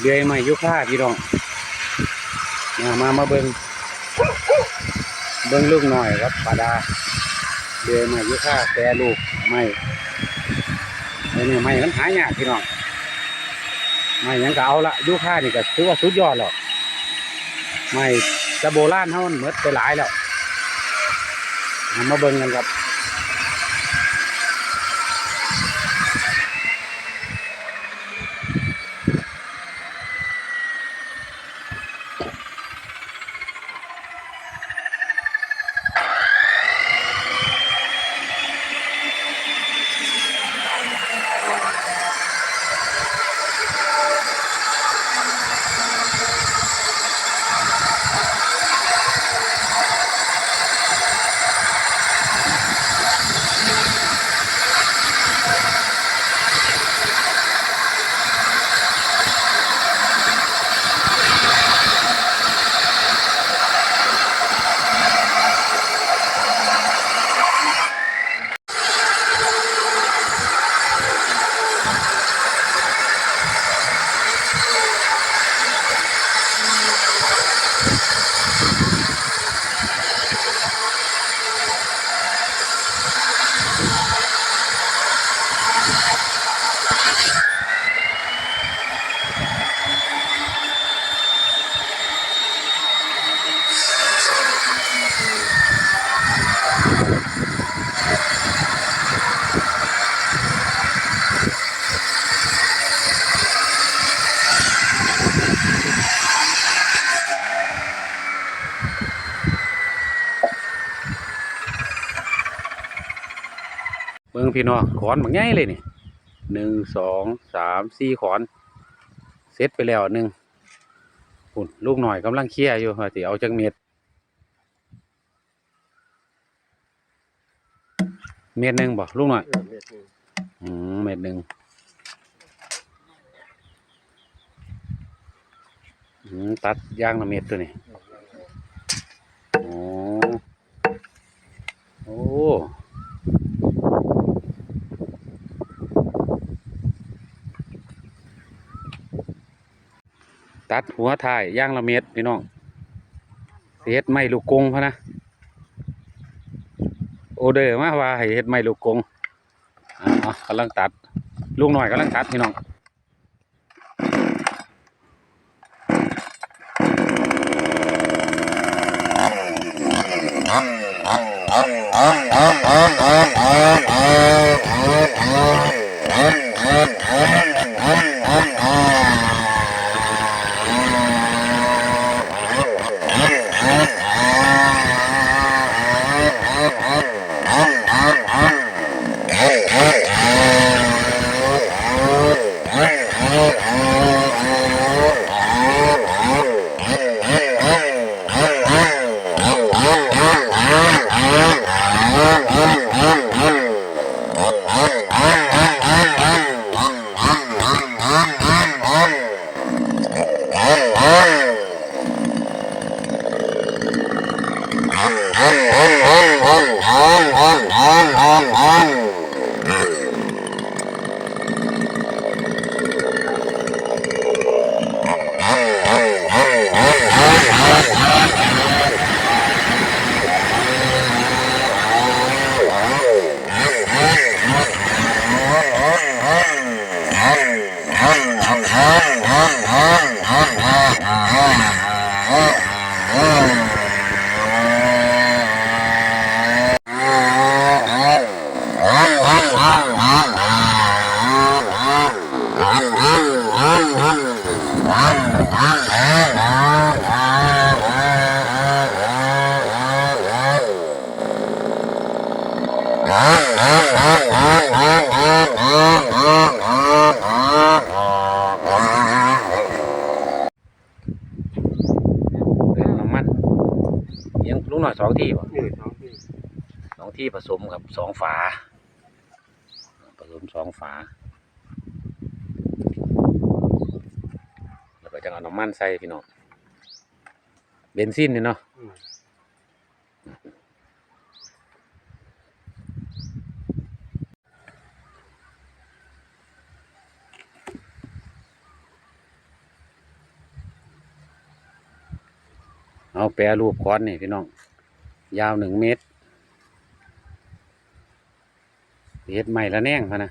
เดือยใหม่ยุค่าพี่น้องมามามาเบิงเบิ้งลูกหน่อยครับปลาดาเดือยใหม่ยุค่าแต่ลูกไม่อันนี้ไม่มันหายากพี่น้องไม่ยังก็เอาละยุค่านี่ก็ถือว่าสุดยอดแล้วไม่จะโบราณเท่ามันหมดไปหลายแล้วเอามาเบิ้งกันครับ เบิ่ง พี่น้องขอนบางใหญ่เลยนี่หนึ่งสองสามสี่ขอนเสร็จไปแล้วหนึ่งุ่นลูกหน่อยกำลังเคลียอยู่ว่าสิเอาจังเม็ดเม็ดหนึ่งบ่ลูกหน่อยเออเม็ดหนึ่งอืมเม็ดหนึ่งตัดย่างละเม็ดตัวนี้โอ้โอ้ ตัดหัวถ่ายย่างละเม็ดพี่น้องเฮ็ดไม่ลูกกงพะนะ โอเดอร์มาว่าให้เฮ็ดไม่ลูกกงอ่ากำลังตัดลุงหน่อยกำลังตัดพี่น้องเติมน้ำมันยังลุงหน่อ สองที่บ่นี่สองที่สองที่ผสมกับสองฝาันใส่พี่น้องเบนซินนี่เนาะเอาแปรรูปก้อนนี่พี่น้อง ยาวหนึ่งเมตรเฮ็ดใหม่ละแน่งพะนะ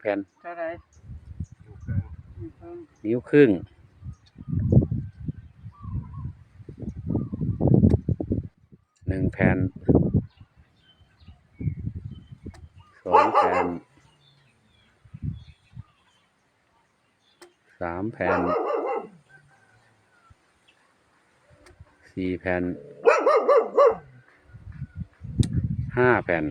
แผ่นเท่าไหรนิ้วครึ่งหนึ่งแผ่นสองแผ่นสามแผ่นสี่แผ่นห้าแผ่น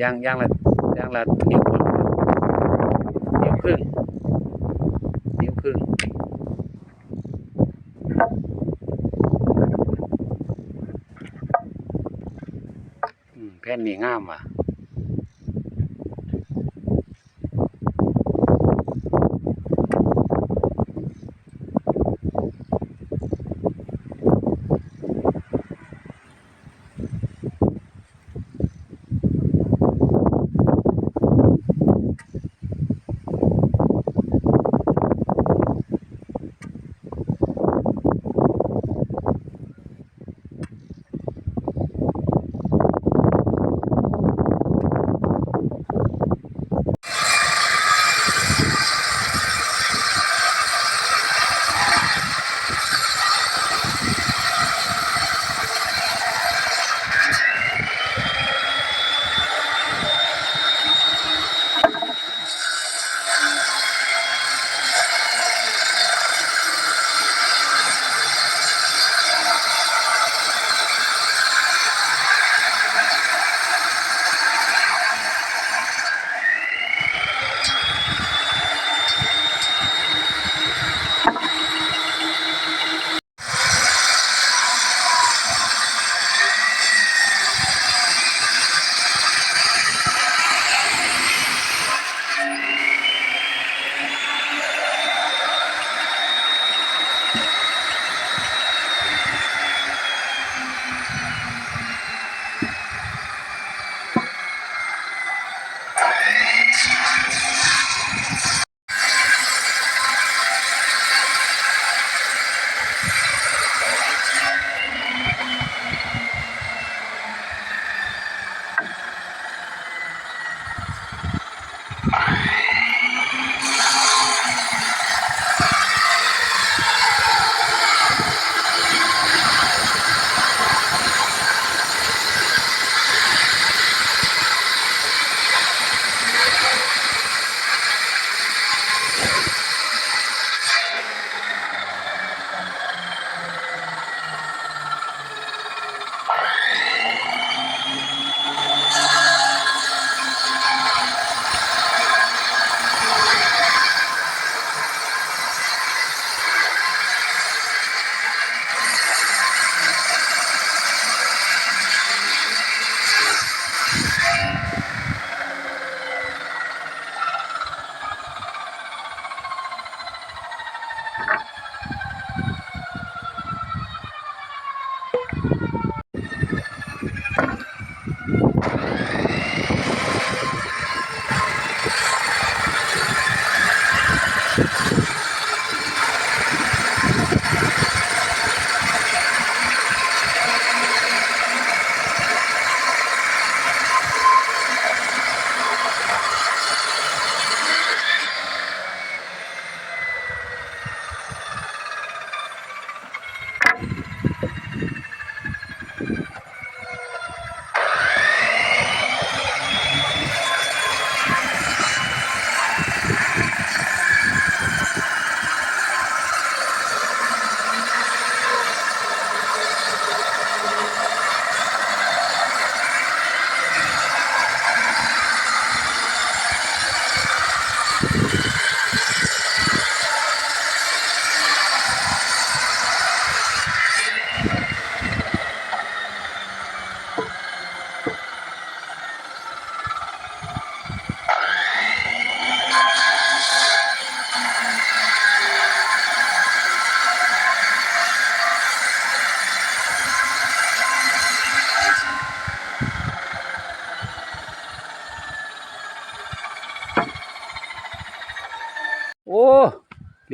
ย่างย่างละย่างละนิ้วคนนิ้วครึ่งนิ้วครึ่งแผ่นนี้งามว่ะ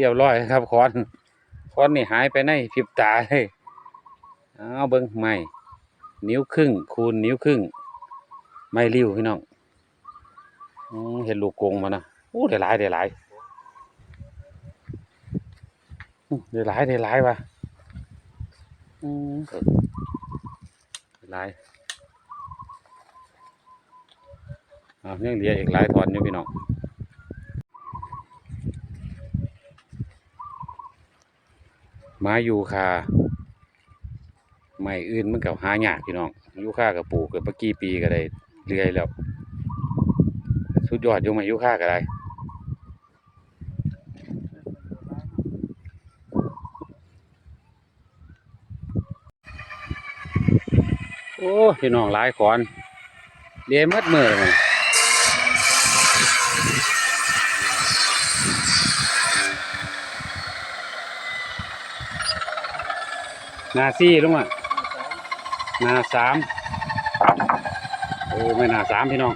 รียบร้อยครับคอนคอนนี่หายไปในพริบตาเลยเอาเบิ้งไม่นิ้วครึ่ง คูณนิ้วครึ่ง ไม่ริ้วพี่น้องเห็นลูกกงมานะโอ้ได้หลายได้หลายอื้อได้หลายได้หลายว่ะอืมได้หลายอ่ายังเหลืออีกหลายทอนอยู่พี่น้อง ไม้ยูคาไม้อื่นมันก็หายากพี่น้องยูคากับปลูกกันเมื่อกี้ปีก็ได้เรื่อยแล้ว สุดยอดอยู่ไม้ยูคาก็ได้โอ้พี่น้องหลายขอนเรียนมัดมือเลย นาซี่ลงมาหนาสามโอ้ไม่นาสามพี่น้อง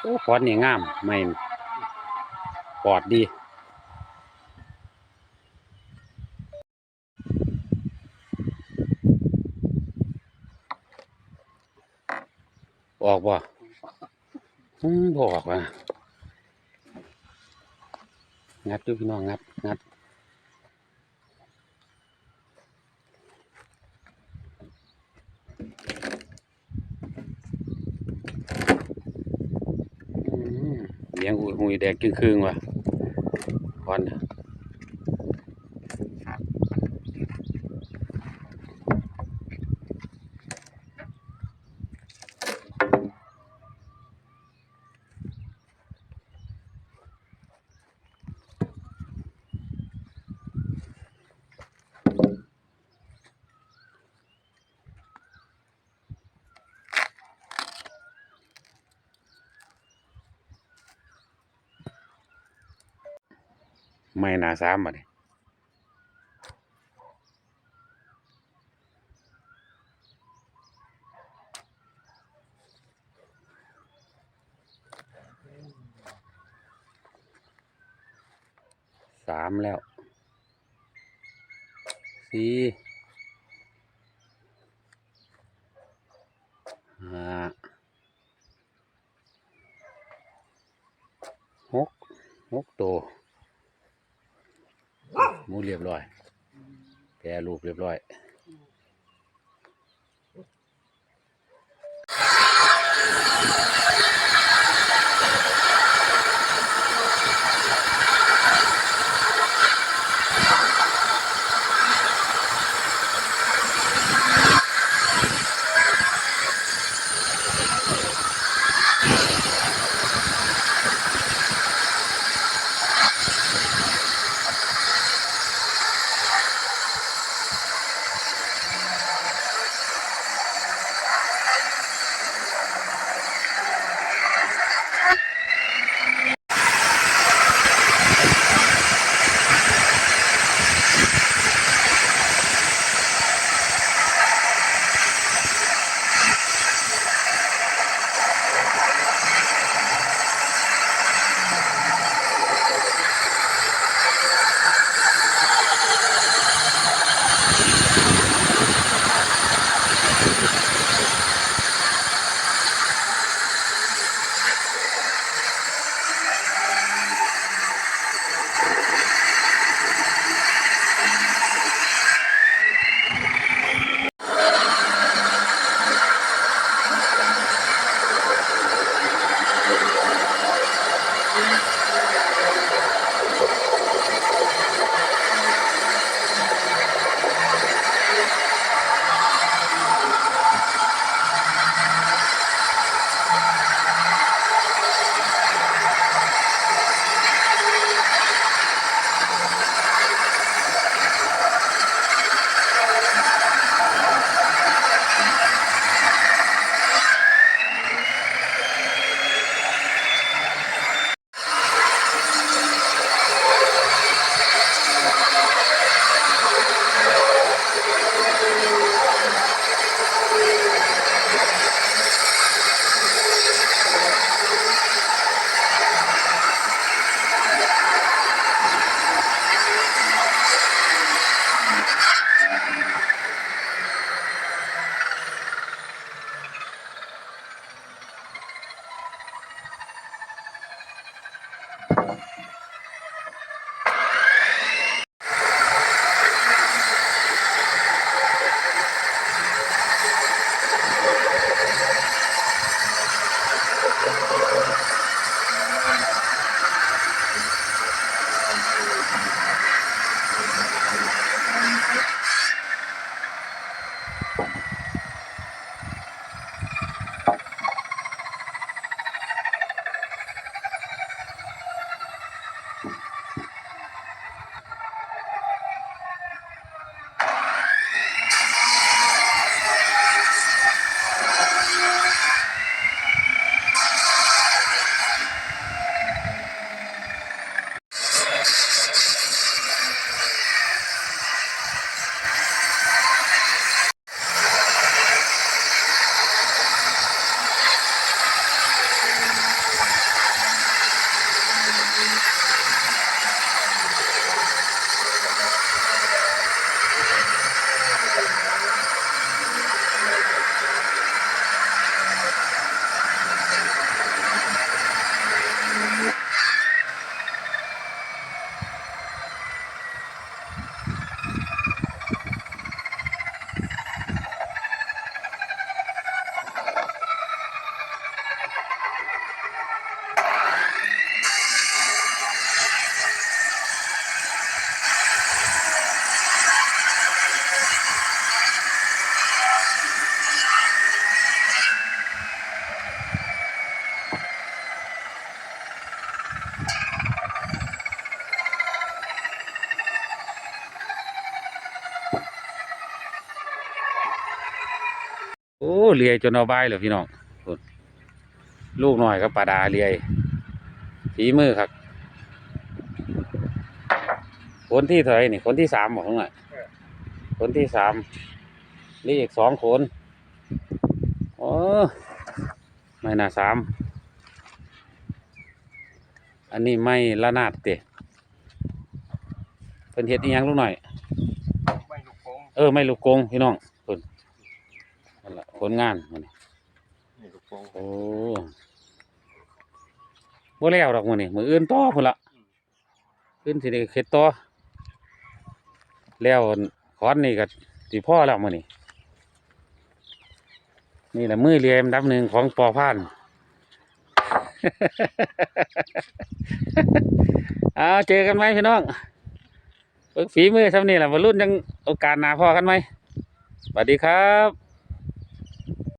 โอ้ขอนนี่งามไม่ปอดดีออกบ่อืมบอกว่ะงัดดูพี่น้องงัด งัดเลี้ยงหุยหุยแดงครึ่งๆว่ะควัน ไม่นาสามบ่เนี่ยสามแล้วสี่ เลียจนเอาบายเลยพี่น้องพุ่นลูกหน่อยกับปลาดาเลียฝีมือครับคนที่เท่าไหรนี่ คนที่สามบอกข้างหน่อยคนที่สามนี่อีกสองคนโอ้ไม่น่าสามอันนี้ไม่ละนาดเตะเป็นเห็ดอีหยังลูกหน่อยไม่ลูกโป่งเออ ไม่ลูกกงพี่น้องคนนั่นแหละ ผลงานมันนี่ลูกโป่งโอ้บ่แล้วดอกมื้อนี้มื้ออื่นต่อพุ่นละอื่นสิได้เฮ็ดต่อแล้วขอนนี่ก็สิพอแล้วมื้อนี้นี่แหละมือเรียมดับหนึ่งของปอพาน เอาเจอกันไหมพี่น้องเบิ่งฝีมือทำนี่แหละวัยรุ่นยังโอกาสหนาพอกันไหมสวัสดีครับ